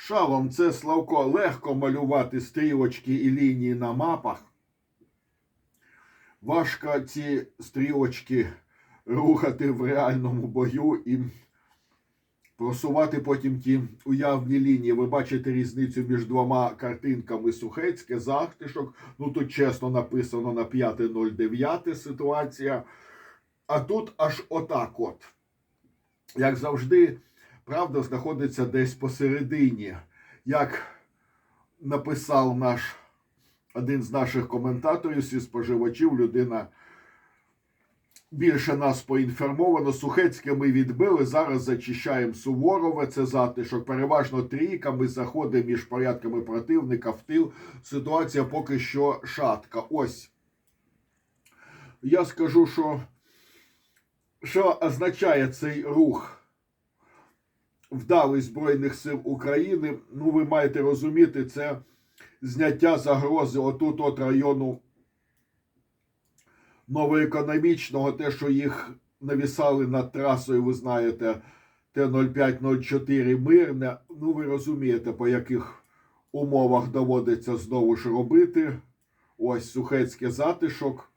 Шалом, це Славко, легко малювати стрілочки і лінії на мапах. Важко ці стрілочки рухати в реальному бою і просувати потім ті уявні лінії. Ви бачите різницю між двома картинками Сухецьке, Захтишок. Ну тут чесно написано на 5.09 ситуація. А тут аж отак от. Як завжди, правда знаходиться десь посередині. Як написав наш один з наших коментаторів і споживачів, людина більше нас поінформовано. Сухецьке ми відбили. Зараз зачищаємо Суворове. Це затишок. Переважно трійками заходить між порядками противника в тил. Ситуація поки що шатка. Ось. Я скажу, що, що означає цей рух вдалий Збройних сил України. Ну, ви маєте розуміти, це зняття загрози отут от району новоекономічного, те, що їх навісали над трасою, ви знаєте, Т-0504 мирне. Ну, ви розумієте, по яких умовах доводиться знову ж робити. Ось Сухецький затишок.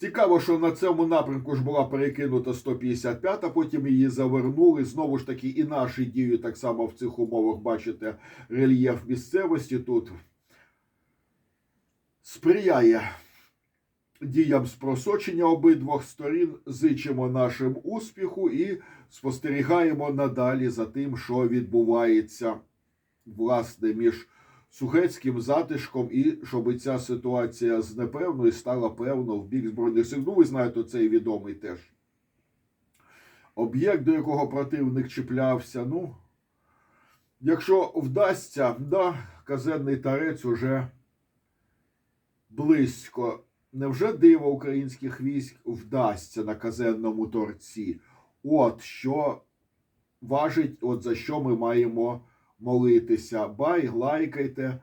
Цікаво, що на цьому напрямку ж була перекинута 155, а потім її завернули. Знову ж таки, і наші дії так само в цих умовах бачите рельєф місцевості тут сприяє діям з просочення обидвох сторін. Зичимо нашим успіху і спостерігаємо надалі за тим, що відбувається власне між Сухецьким затишком, і щоб ця ситуація з непевною стала певно в бік Збройних сил. Ну, ви знаєте, цей відомий теж об'єкт, до якого противник чіплявся. Ну, якщо вдасться, да, казенний тарець уже близько. Невже диво українських військ вдасться на казенному торці? От що важить, от за що ми маємо молитися. Бай, лайкайте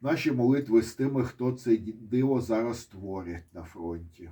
наші молитви з тими, хто це диво зараз творить на фронті.